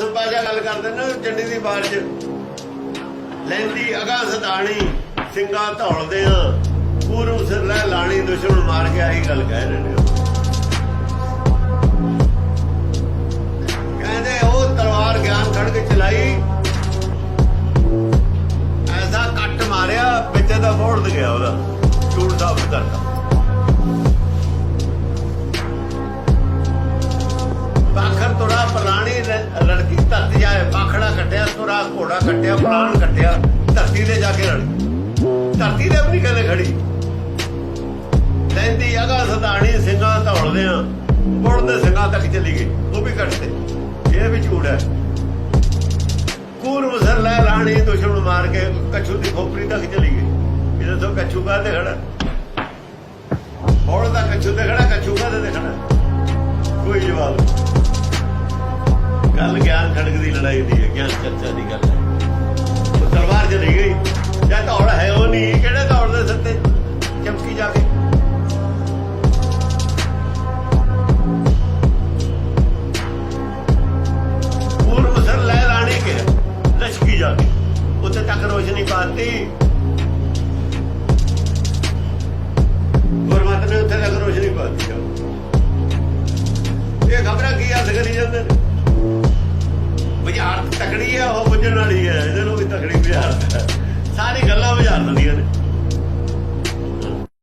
ਦਸਮ ਪਾਸ਼ਾ ਗੱਲ ਕਰਦੇ ਨੇ ਚੰਡੀ ਦੀ ਬਾੜ ਲੈਂਦੀ ਅਗਾ ਸਦਾਣੀ ਸਿੰਘਾਂ ਧੌਲਦੇ ਆ। ਪੂਰੂ ਸਿਰ ਲੈ ਲਾਣੀ, ਦੁਸ਼ਮਣ ਮਾਰ ਕੇ ਆਹੀ ਗੱਲ ਕਹਿ ਰਹੇ ਨੇ ਕਹਿੰਦੇ ਉਹ ਤਲਵਾਰ ਗਿਆਨ ਖੜ ਕੇ ਚਲਾਈ। ਐਸਾ ਕੱਟ ਮਾਰਿਆ, ਵਿੱਚ ਦਾ ਮੋੜ ਗਿਆ ਉਹਦਾ, ਝੂਠ ਸਾਬਤ ਕਰਤਾ ਲੜਕੀ ਧਰਤੀ ਜਾਏ ਪਾਖੜਾ ਕੱਟਿਆ ਤੋੜਾ ਘੋੜਾ ਕੱਟਿਆ ਪ੍ਰਾਣ ਕੱਟਿਆ ਧਰਤੀ ਤੇ ਜਾ ਕੇ ਰਲ। ਧਰਤੀ ਤੇ ਆਪਣੀ ਕਹਿੰਦੇ ਖੜੀ। ਲੈਂਦੀ ਅਗਾ ਸਦਾਣੀ, ਸਿੰਘਾਂ ਧੌਲਦੇ ਆ। ਮੁੜਦੇ ਸਿੰਘਾਂ ਤੱਕ ਚਲੀ ਗਈ, ਉਹ ਵੀ ਕੱਟਦੇ ਇਹ ਵੀ ਝੂਠ ਹੈ। ਕੂਰ ਮਸਰ ਲੈ ਲਾਣੀ, ਦੁਸ਼ਮਣ ਮਾਰ ਕੇ ਕੱਛੂ ਦੀ ਖੋਪਰੀ ਤੱਕ ਚਲੀ ਗਈ। ਇਹ ਦੱਸੋ ਕੱਛੂ ਕਾਹਦੇ ਖੜਾ? ਹੁਣ ਦਾ ਕੱਛੂ ਤੇ ਖੜਾ ਗੱਲ ਗਿਆਨ ਖੜਕ ਦੀ ਲੜਾਈ ਦੀ ਹੈ, ਗਿਆਨ ਚਰਚਾ ਦੀ ਗੱਲ ਹੈ। ਉਹ ਤਲਵਾਰ ਚਲੀ ਗਈ। ਜਾਂ ਦੌੜ ਹੈ ਉਹ ਨਹੀਂ, ਕਿਹੜੇ ਦੌੜ ਦੇ ਸਿਰ ਤੇ ਚਮਕੀ ਜਾ ਕੇ? ਪੂਰਬ ਸਰ ਲੈ ਰਾਣੀ ਕੇ, ਲਸ਼ਕੀ ਜਾ ਕੇ। ਉੱਥੇ ਤੱਕ ਰੋਸ਼ਨੀ ਪਾਤੀ। ਗੁਰਮਤ ਨੇ ਉੱਥੇ ਤੱਕ ਰੋਸ਼ਨੀ ਪਾਤੀ। ਇਹ ਖਬਰਾਂ ਕੀ ਹੱਥ ਕਰੀ ਜਾਂਦੇ ਨੇ? ਬਾਜ਼ਾਰ ਤਕੜੀ ਆ ਵਾਲੀ ਹੈ, ਇਹਦੇ ਨੂੰ ਵੀ ਤਕੜੀ ਬਾਜ਼ਾਰ ਹੈ। ਸਾਰੀ ਗੱਲਾਂ ਬਾਜ਼ਾਰ ਦੀਆਂ